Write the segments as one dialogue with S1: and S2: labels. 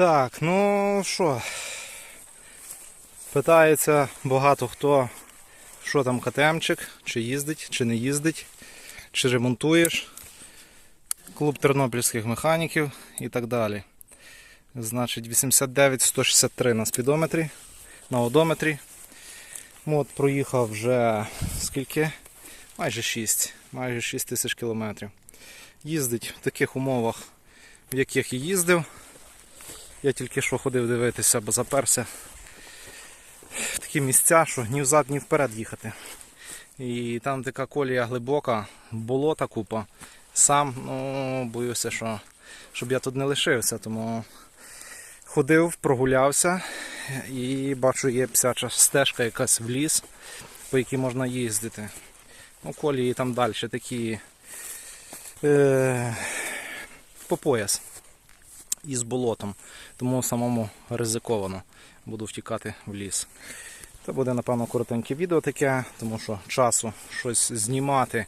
S1: Так, ну що. Питається багато хто, що там КТМчик, чи їздить, чи не їздить, чи ремонтуєш. Клуб тернопільських механіків і так далі. Значить, 89-163 на спідометрі, на одометрі. Мод проїхав вже скільки? Майже 6, майже 6 тисяч кілометрів. Їздить в таких умовах, в яких і їздив. Я тільки що ходив дивитися, бо заперся в такі місця, що ні взад, ні вперед їхати. І там така колія глибока, болота купа. Сам ну, боюся, що щоб я тут не лишився, тому ходив, прогулявся і бачу, є псяча стежка якась в ліс, по якій можна їздити. Ну, колії там далі такі е, по пояс із болотом, тому самому ризиковано буду втікати в ліс. Це буде, напевно, коротеньке відео таке, тому що часу щось знімати.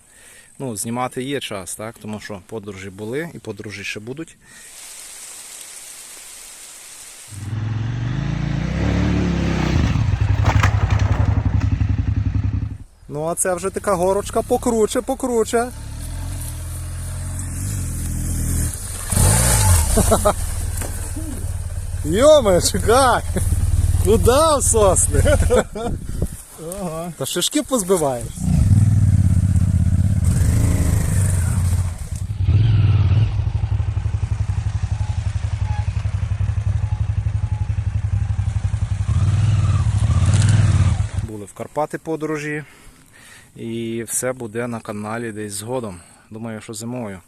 S1: Ну, знімати є час, так? тому що подорожі були і подорожі ще будуть. Ну, а це вже така горочка покруче, покруче. Йоме, чекай! Куда в сосни? Та шишки позбиваєш. Були в Карпати подорожі. І все буде на каналі десь згодом. Думаю, що зимою.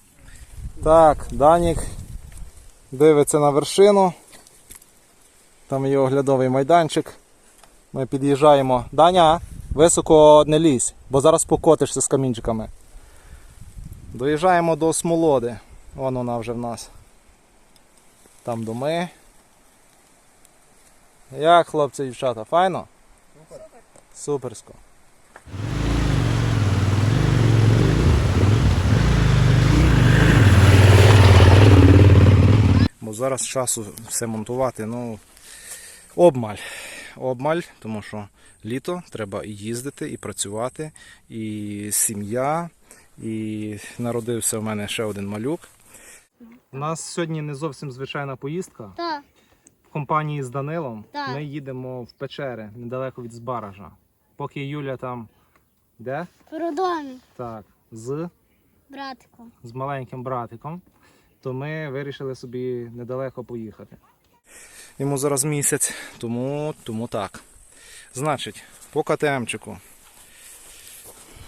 S1: Так, Данік дивиться на вершину. Там є оглядовий майданчик. Ми під'їжджаємо. Даня, високо не лізь, бо зараз покотишся з камінчиками. Доїжджаємо до смолоди. Вон вона вже в нас. Там доми. Як хлопці дівчата, файно? Супер. Суперсько. Зараз часу все монтувати, ну, обмаль. Обмаль, тому що літо треба і їздити, і працювати, і сім'я, і народився в мене ще один малюк. У нас сьогодні не зовсім звичайна поїздка.
S2: Так,
S1: В компанії з Данилом
S2: Так.
S1: ми їдемо в печери недалеко від Збаража. Поки Юля там де?
S2: в роддомі,
S1: Так, з
S2: братику.
S1: з маленьким братиком, то ми вирішили собі недалеко поїхати. Йому зараз місяць, тому, тому так. Значить, по КТМчику.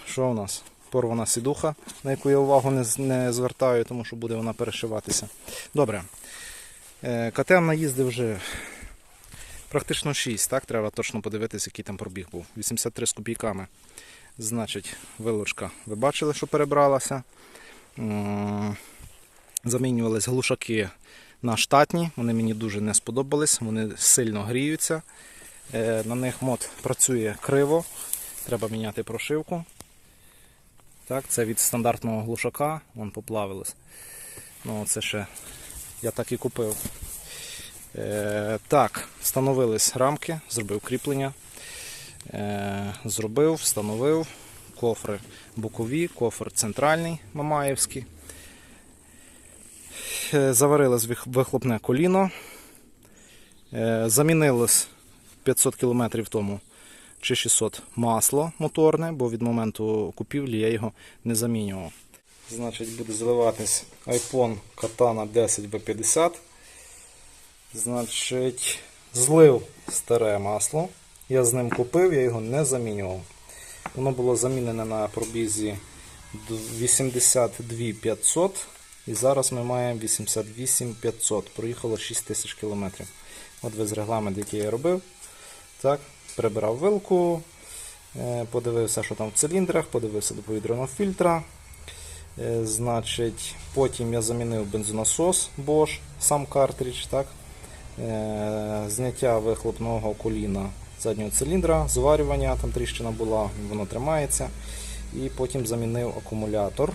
S1: Що у нас? Порвана сідуха, на яку я увагу не, не звертаю, тому що буде вона перешиватися. Добре. Е, КТМ наїздив вже практично 6, так? Треба точно подивитися, який там пробіг був. 83 з копійками. Значить, вилучка. Ви бачили, що перебралася. Замінювались глушаки на штатні. Вони мені дуже не сподобались, вони сильно гріються. Е, На них мод працює криво. Треба міняти прошивку. Так, це від стандартного глушака, вон поплавилось. Ну, це ще я так і купив. Е, так, встановились рамки, зробив кріплення. Е, зробив, встановив кофри бокові, кофр центральний Мамаєвський. Е, Заварилось вихлопне коліно. Е, Замінилось 500 км тому чи 600 масло моторне, бо від моменту купівлі я його не замінював. Значить, буде заливатись iPhone Katana 10 B50. Значить, злив старе масло. Я з ним купив, я його не замінював. Воно було замінене на пробізі 82 500 і зараз ми маємо 88 500. Проїхало 6 тисяч кілометрів. От весь регламент, який я робив. Так, прибирав вилку, е, подивився, що там в циліндрах, подивився до повітряного фільтра. Е, Значить, потім я замінив бензонасос Bosch, сам картридж, так? Е, зняття вихлопного коліна заднього циліндра, зварювання, там тріщина була, воно тримається. І потім замінив акумулятор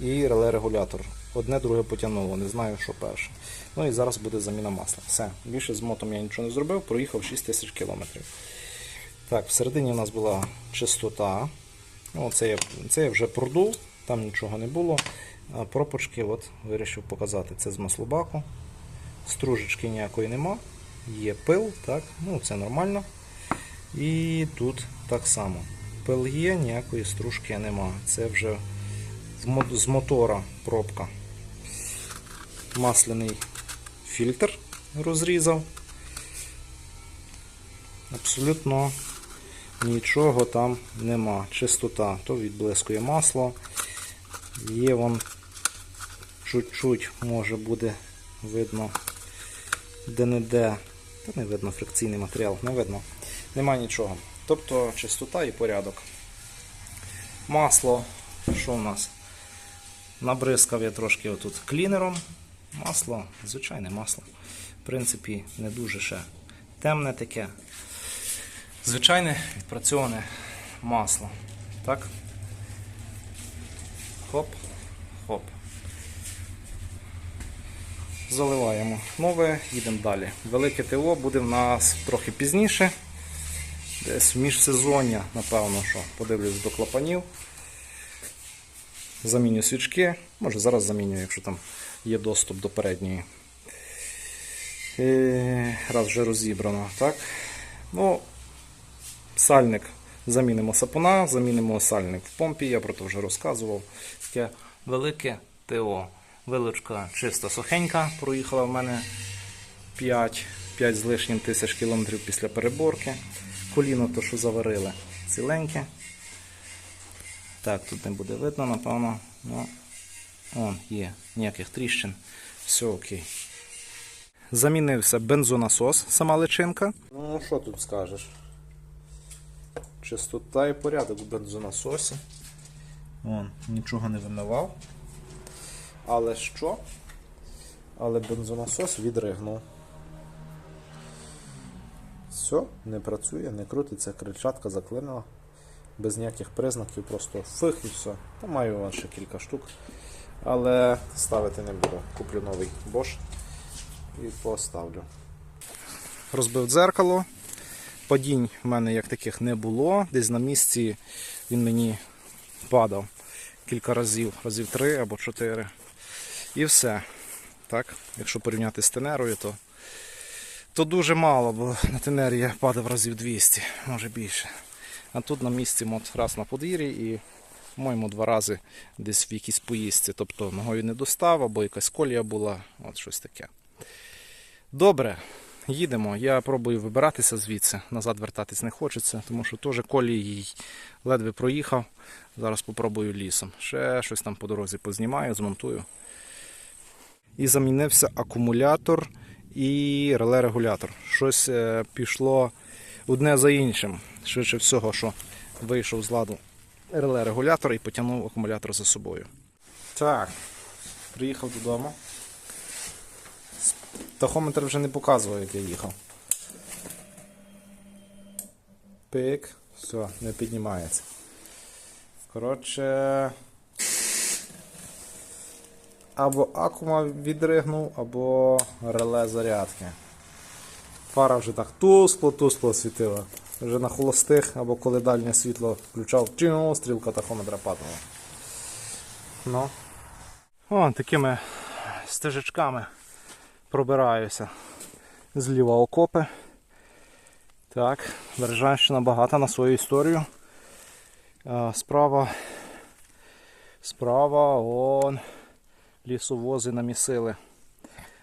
S1: і реле-регулятор. Одне друге потягнуло, не знаю, що перше. Ну і зараз буде заміна масла. Все, більше з мотом я нічого не зробив, проїхав 6 тисяч кілометрів. Так, всередині у нас була чистота. Ну, це, я, це я вже продув, там нічого не було. А пропочки от, вирішив показати. Це з маслобаку. Стружечки ніякої нема. Є пил, так, ну це нормально. І тут так само. Пил є, ніякої стружки нема. Це вже з мотора пробка. Масляний фільтр розрізав. Абсолютно нічого там нема. Чистота. То відблискує масло. Є вон чуть-чуть, може буде видно де-не-де. Та не видно фрикційний матеріал, не видно. Нема нічого. Тобто чистота і порядок. Масло, що у нас? Набризкав я трошки отут клінером. Масло, звичайне масло. В принципі, не дуже ще темне таке. Звичайне відпрацьоване масло. Так? Хоп, хоп. Заливаємо нове, їдемо далі. Велике ТО буде в нас трохи пізніше. Десь в міжсезоння, напевно, що подивлюсь до клапанів. Заміню свічки. Може зараз заміню, якщо там є доступ до передньої. Е, Раз вже розібрано. Так? Ну, сальник. Замінимо сапуна, замінимо сальник в помпі, я про це вже розказував. Таке велике ТО. Вилочка чиста сухенька, проїхала в мене 5, 5 з лишнім тисяч кілометрів після переборки. Коліно то, що заварили, ціленьке. Так, тут не буде видно, напевно. Ну, он є, ніяких тріщин. Все окей. Замінився бензонасос, сама личинка. Ну, що тут скажеш? Чистота і порядок в бензонасосі. Вон, нічого не вимивав. Але що? Але бензонасос відригнув. Все, не працює, не крутиться, крильчатка заклинила. Без ніяких признаків, просто фих і все. Та маю вон ще кілька штук. Але ставити не буду. Куплю новий Bosch і поставлю. Розбив дзеркало. Падінь в мене як таких не було. Десь на місці він мені падав кілька разів, разів три або чотири. І все. Так? Якщо порівняти з тенерою, то, то дуже мало, бо на тенері я падав разів 200, може більше. А тут на місці мот раз на подвір'ї і, по-моєму, два рази десь в якійсь поїздці. Тобто ногою не достав, або якась колія була, от щось таке. Добре, їдемо. Я пробую вибиратися звідси. Назад вертатись не хочеться, тому що теж колії ледве проїхав. Зараз попробую лісом. Ще щось там по дорозі познімаю, змонтую. І замінився акумулятор і реле-регулятор. Щось е, пішло одне за іншим. Швидше всього, що вийшов з ладу реле-регулятор і потягнув акумулятор за собою. Так, приїхав додому. Тахометр вже не показував, як я їхав. Пик, все, не піднімається. Коротше. Або акума відригнув, або реле зарядки. Фара вже так тускло-тускло світила. Вже на холостих, або коли дальнє світло включав, чину, стрілка тахометра падала. Ну. О, такими стежечками пробираюся. Зліва окопи. Так, Бережанщина багата на свою історію. Справа. Справа он лісовози намісили.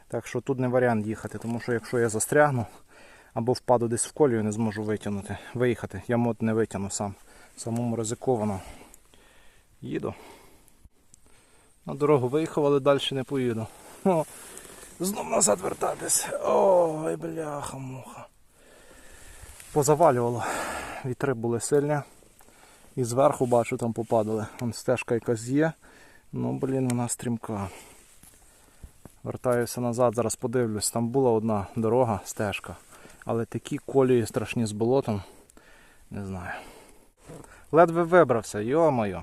S1: Так що тут не варіант їхати, тому що якщо я застрягну або впаду десь в колію, не зможу витягнути, виїхати. Я мод не витягну сам. Самому ризиковано. Їду. На дорогу виїхав, але далі не поїду. О, знов назад вертатись. Ой, бляха, муха. Позавалювало. Вітри були сильні. І зверху бачу, там попадали. Вон стежка якась є. Ну, блін, вона стрімка. Вертаюся назад, зараз подивлюсь. Там була одна дорога, стежка. Але такі колії страшні з болотом. Не знаю. Ледве вибрався, йо-моє.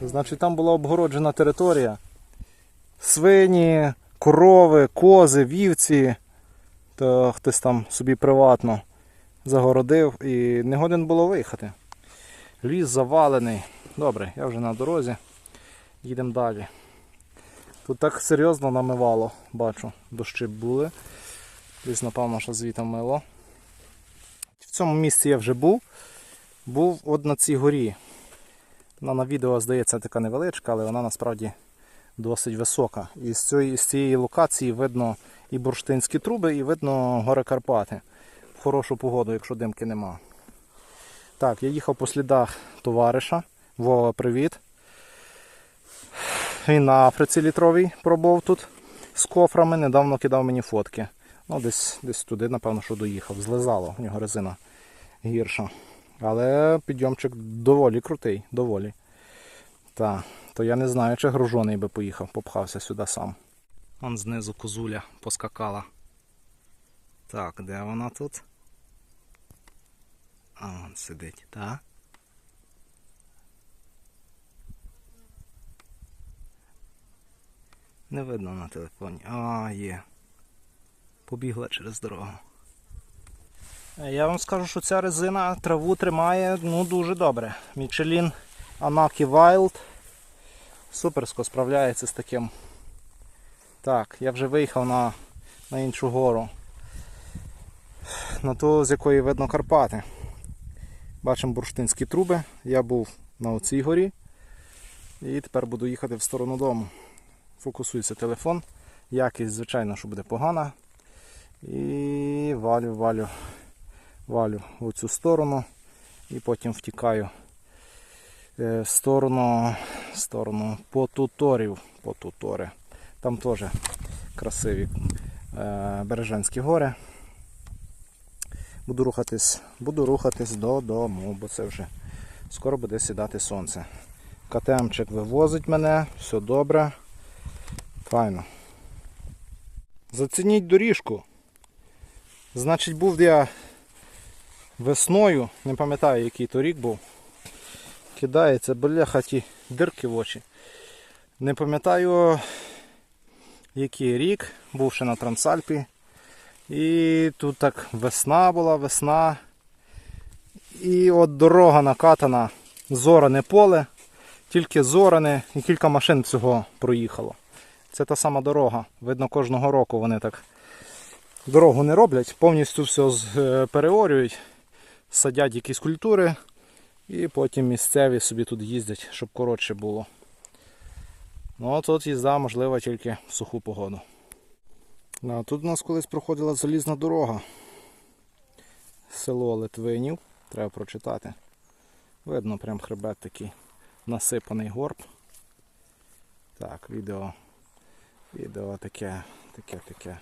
S1: Значить, там була обгороджена територія. свині, корови, кози, вівці, то хтось там собі приватно загородив і не годен було виїхати. Ліс завалений. Добре, я вже на дорозі. Їдемо далі. Тут так серйозно намивало, бачу, дощі були. Десь, напевно, що звідти мило. В цьому місці я вже був. Був от на цій горі. Вона на відео здається така невеличка, але вона насправді досить висока. І з цієї, з цієї локації видно і бурштинські труби, і видно гори Карпати. В хорошу погоду, якщо димки нема. Так, я їхав по слідах товариша. Вова, привіт. Він на Африці літровій пробув тут з кофрами, недавно кидав мені фотки. Ну, десь, десь туди, напевно, що доїхав. Злизало, в нього резина гірша. Але підйомчик доволі крутий, доволі. Так, то я не знаю, чи гружений би поїхав, попхався сюди сам. Вон знизу козуля поскакала. Так, де вона тут? А, вон сидить, так? Не видно на телефоні. А, є. Побігла через дорогу. Е, Я вам скажу, що ця резина траву тримає ну, дуже добре. Michelin Anaki Wild. Суперсько справляється з таким. Так, я вже виїхав на, на іншу гору. На ту, з якої видно Карпати. Бачимо бурштинські труби. Я був на оцій горі. І тепер буду їхати в сторону дому. Фокусується телефон. Якість, звичайно, що буде погана. І валю, валю, валю в цю сторону. І потім втікаю е, в сторону, в сторону потуторів. Потутори. Там теж красиві е, Бережанські гори. Буду рухатись, буду рухатись додому, бо це вже скоро буде сідати сонце. КТМчик вивозить мене, все добре. Файно. Зацініть доріжку. Значить, був я весною, не пам'ятаю, який то рік був. Кидається, бляха ті дирки в очі. Не пам'ятаю, який рік, був ще на Трансальпі. І тут так весна була, весна. І от дорога накатана, зоране поле, тільки зоране і кілька машин всього проїхало. Це та сама дорога. Видно, кожного року вони так дорогу не роблять, повністю все е, переорюють, садять якісь культури і потім місцеві собі тут їздять, щоб коротше було. Ну а тут їзда можлива тільки в суху погоду. Ну, А тут у нас колись проходила залізна дорога. Село Литвинів. Треба прочитати. Видно, прям хребет такий насипаний горб. Так, відео. Відео таке, таке, таке.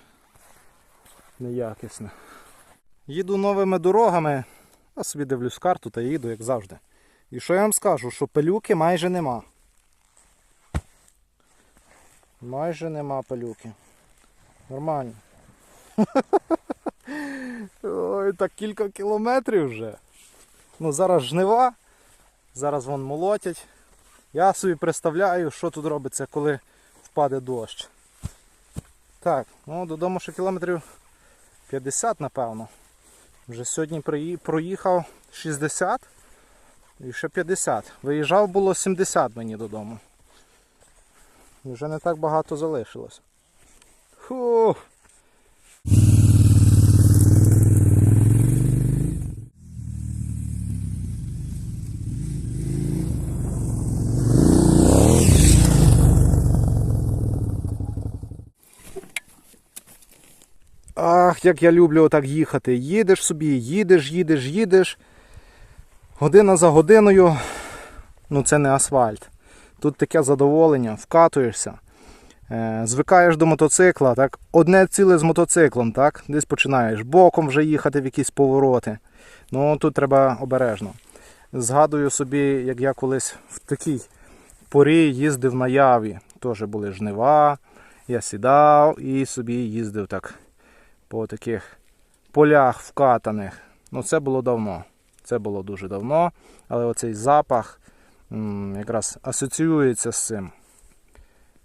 S1: Неякісне. Їду новими дорогами, а собі дивлюсь карту та їду, як завжди. І що я вам скажу, що пилюки майже нема. Майже нема пилюки. Нормально. Ой, так кілька кілометрів вже. Ну зараз жнива, зараз вон молотять. Я собі представляю, що тут робиться, коли впаде дощ. Так, ну додому ще кілометрів 50, напевно. Вже сьогодні проїхав 60 і ще 50. Виїжджав було 70 мені додому. І вже не так багато залишилось. Фух. Ах, як я люблю отак їхати. Їдеш собі, їдеш, їдеш, їдеш. Година за годиною. Ну це не асфальт. Тут таке задоволення, вкатуєшся. Е, звикаєш до мотоцикла, так? Одне ціле з мотоциклом, так? Десь починаєш боком вже їхати в якісь повороти. Ну тут треба обережно. Згадую собі, як я колись в такій порі їздив на яві. Теж були жнива. Я сідав і собі їздив так по таких полях вкатаних. Ну це було давно. Це було дуже давно. Але оцей запах якраз асоціюється з цим.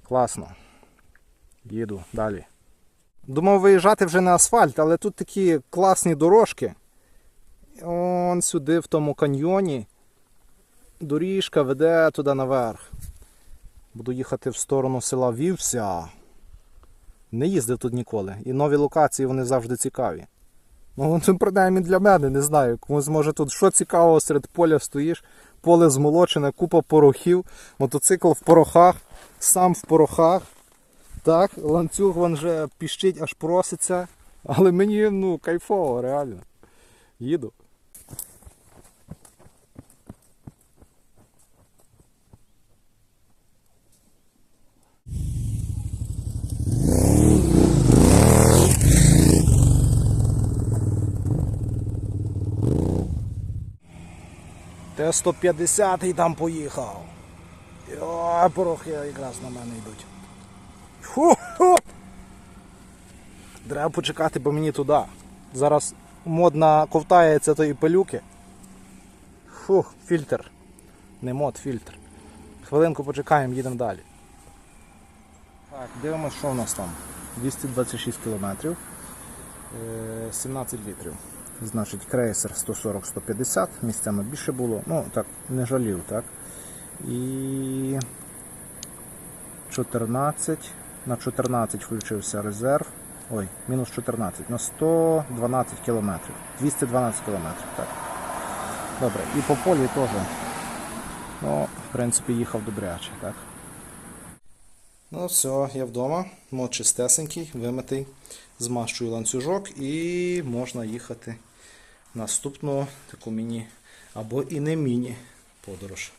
S1: Класно. Їду далі. Думав виїжджати вже на асфальт, але тут такі класні дорожки. Он сюди, в тому каньйоні. Доріжка веде туди наверх. Буду їхати в сторону села Вівся. Не їздив тут ніколи. І нові локації вони завжди цікаві. Ну, це принаймні для мене, не знаю. Комусь може тут що цікавого серед поля стоїш, поле змолочене, купа порохів, мотоцикл в порохах, сам в порохах. Так, ланцюг вон вже піщить, аж проситься. Але мені ну, кайфово, реально. Їду. Т-150 там поїхав. Порохи якраз на мене йдуть. Фу-ху! Треба почекати, бо мені туди. Зараз модна ковтається тої пилюки. Фух, фільтр. Не мод, фільтр. Хвилинку почекаємо, їдемо далі. Так, дивимося, що в нас там. 226 кілометрів. Е, 17 літрів. Значить, крейсер 140-150, місцями більше було. Ну, так, не жалів, так. І 14. На 14 включився резерв. Ой, мінус 14. На 112 кілометрів. 212 кілометрів, так. Добре, і по полі теж. Ну, в принципі, їхав добряче, так. Ну все, я вдома. Мод чистесенький, вимитий. Змащую ланцюжок і можна їхати в наступну таку міні або і не міні подорож.